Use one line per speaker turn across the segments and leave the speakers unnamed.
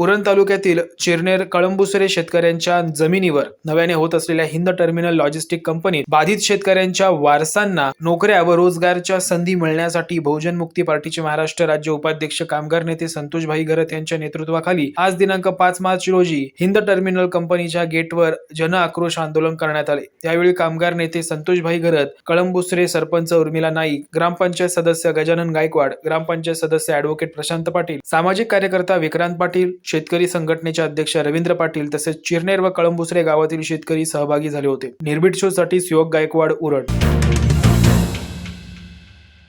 उरण तालुक्यातील चिरनेर कळंबुसरे शेतकऱ्यांच्या जमिनीवर नव्याने होत असलेल्या हिंद टर्मिनल लॉजिस्टिक कंपनीत बाधित शेतकऱ्यांच्या वारसांना नोकऱ्या व रोजगारच्या संधी मिळण्यासाठी बहुजन मुक्ती पार्टीचे महाराष्ट्र राज्य उपाध्यक्ष कामगार नेते संतोषभाई गरत यांच्या नेतृत्वाखाली आज दिनांक पाच मार्च रोजी हिंद टर्मिनल कंपनीच्या गेटवर जन आक्रोश आंदोलन करण्यात आले. त्यावेळी कामगार नेते संतोषभाई गरत कळंबुसरे सरपंच उर्मिला नाईक ग्रामपंचायत सदस्य गजानन गायकवाड ग्रामपंचायत सदस्य ॲडव्होकेट प्रशांत पाटील सामाजिक कार्यकर्ता विक्रांत पाटील शेतकरी संघटनेचे अध्यक्ष रवींद्र पाटील तसेच चिरनेर व कळंबुसरे गावातील शेतकरी सहभागी झाले होते. निर्भीड शो साठी सुयोग गायकवाड उरण.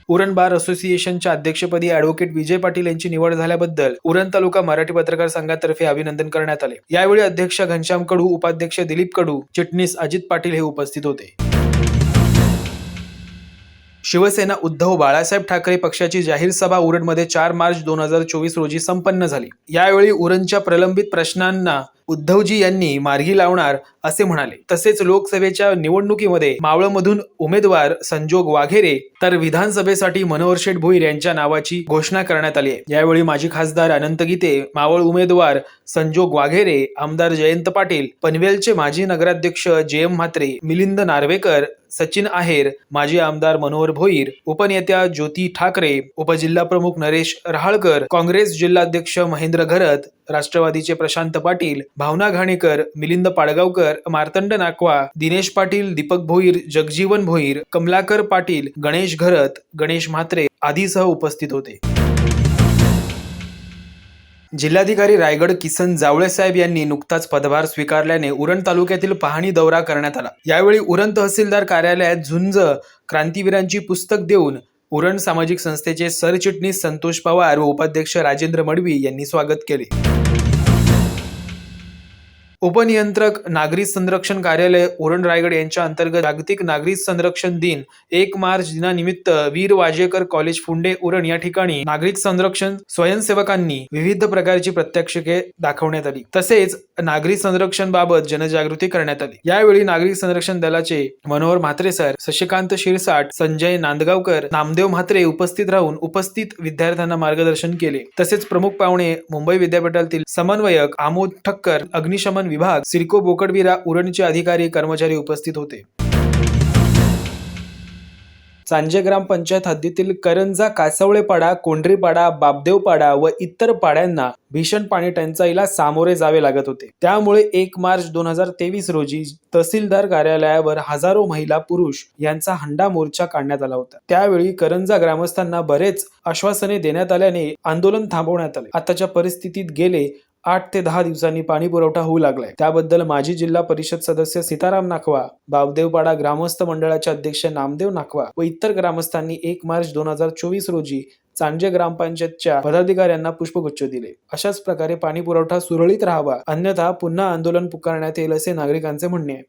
उरण बार असोसिएशनच्या अध्यक्षपदी ऍडव्होकेट विजय पाटील यांची निवड झाल्याबद्दल उरण तालुका मराठी पत्रकार संघातर्फे अभिनंदन करण्यात आले. यावेळी अध्यक्ष घनश्याम कडू उपाध्यक्ष दिलीप कडू चिटणीस अजित पाटील हे उपस्थित होते. शिवसेना उद्धव बाळासाहेब ठाकरे पक्षाची जाहीर सभा उरणमध्ये चार मार्च दोन हजार चोवीस रोजी संपन्न झाली. यावेळी उरणच्या प्रलंबित प्रश्नांना उद्धवजी यांनी मार्गी लावणार असे म्हणाले. तसेच लोकसभेच्या निवडणुकीमध्ये मावळमधून उमेदवार संजोग वाघेरे तर विधानसभेसाठी मनोहर शेठ भोईर यांच्या नावाची घोषणा करण्यात आली आहे. यावेळी माजी खासदार अनंत गीते मावळ उमेदवार संजोग वाघेरे आमदार जयंत पाटील पनवेलचे माजी नगराध्यक्ष जे एम म्हात्रे मिलिंद नार्वेकर सचिन आहेर माजी आमदार मनोहर भोईर उपनेत्या ज्योती ठाकरे उपजिल्हा प्रमुख नरेश रहाळकर काँग्रेस जिल्हाध्यक्ष महेंद्र घरत राष्ट्रवादीचे प्रशांत पाटील भावना घाणेकर मिलिंद पाडगावकर मार्तंड नाकवा दिनेश पाटील दीपक भोईर जगजीवन भोईर कमलाकर पाटील गणेश घरत गणेश म्हात्रे आदीसह उपस्थित होते. जिल्हाधिकारी रायगड किसन जावळे साहेब यांनी नुकताच पदभार स्वीकारल्याने उरण तालुक्यातील पाहणी दौरा करण्यात आला. यावेळी उरण तहसीलदार कार्यालयात झुंज क्रांतीवीरांची पुस्तक देऊन उरण सामाजिक संस्थेचे सरचिटणीस संतोष पवार व उपाध्यक्ष राजेंद्र मडवी यांनी स्वागत केले. उपनियंत्रक नागरिक संरक्षण कार्यालय उरण रायगड यांच्या अंतर्गत जागतिक नागरिक संरक्षण दिन एक मार्च दिनानिमित्त वीर वाजेकर कॉलेज फुंडे उरण या ठिकाणी नागरिक संरक्षण स्वयंसेवकांनी विविध प्रकारची प्रत्यक्षिके दाखवण्यात आली. तसेच नागरी संरक्षण बाबत जनजागृती करण्यात आली. यावेळी नागरिक संरक्षण दलाचे मनोहर म्हात्रे सर शशिकांत शिरसाट संजय नांदगावकर नामदेव म्हात्रे उपस्थित राहून उपस्थित विद्यार्थ्यांना मार्गदर्शन केले. तसेच प्रमुख पाहुणे मुंबई विद्यापीठातील समन्वयक आमोद ठक्कर अग्निशमन विभाग सिडको बोकडविरा उरणचे अधिकारी कर्मचारी उपस्थित होते. सांजे ग्रामपंचायत हद्दीतील करंजा कासवळेपाडा कोंढरीपाडा बाबदेवपाडा व इतर पाड्यांना भीषण पाणी टंचाईला सामोरे जावे लागत होते. त्यामुळे एक मार्च दोन हजार तेवीस रोजी तहसीलदार कार्यालयावर हजारो महिला पुरुष यांचा हंडा मोर्चा काढण्यात आला होता. त्यावेळी करंजा ग्रामस्थांना बरेच आश्वासने देण्यात आल्याने आंदोलन थांबवण्यात आले. आताच्या परिस्थितीत गेले आठ ते दहा दिवसांनी पाणी पुरवठा होऊ लागलाय. त्याबद्दल माजी जिल्हा परिषद सदस्य सीताराम नाखवा बावदेवपाडा ग्रामस्थ मंडळाचे अध्यक्ष नामदेव नाखवा व इतर ग्रामस्थांनी एक मार्च दोन हजार चोवीस रोजी चांजे ग्रामपंचायतच्या पदाधिकाऱ्यांना पुष्पगुच्छ दिले. अशाच प्रकारे पाणी पुरवठा सुरळीत राहावा अन्यथा पुन्हा आंदोलन पुकारण्यात येईल असे नागरिकांचे म्हणणे आहे.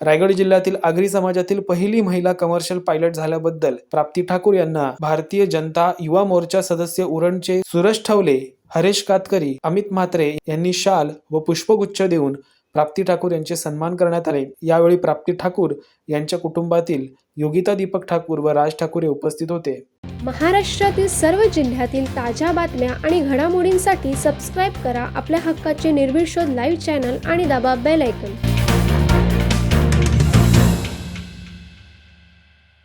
रायगड जिल्ह्यातील आगरी समाजातील पहिली महिला कमर्शियल पायलट झाल्याबद्दल प्राप्ती ठाकूर यांना भारतीय जनता युवा मोर्चा सदस्य उरणचे सुरज ठवले हरेश कातकरी अमित म्हात्रे यांनी शाल व पुष्पगुच्छ देऊन प्राप्ती ठाकूर यांचे सन्मान करण्यात आले. यावेळी प्राप्ती ठाकूर यांच्या कुटुंबातील योगिता दीपक ठाकूर व राज ठाकूर हे उपस्थित होते.
महाराष्ट्रातील सर्व जिल्ह्यातील ताज्या बातम्या आणि घडामोडींसाठी सबस्क्राईब करा आपल्या हक्काचे निर्भीड शोध लाईव्ह चॅनल आणि दाबा बेल ऐकन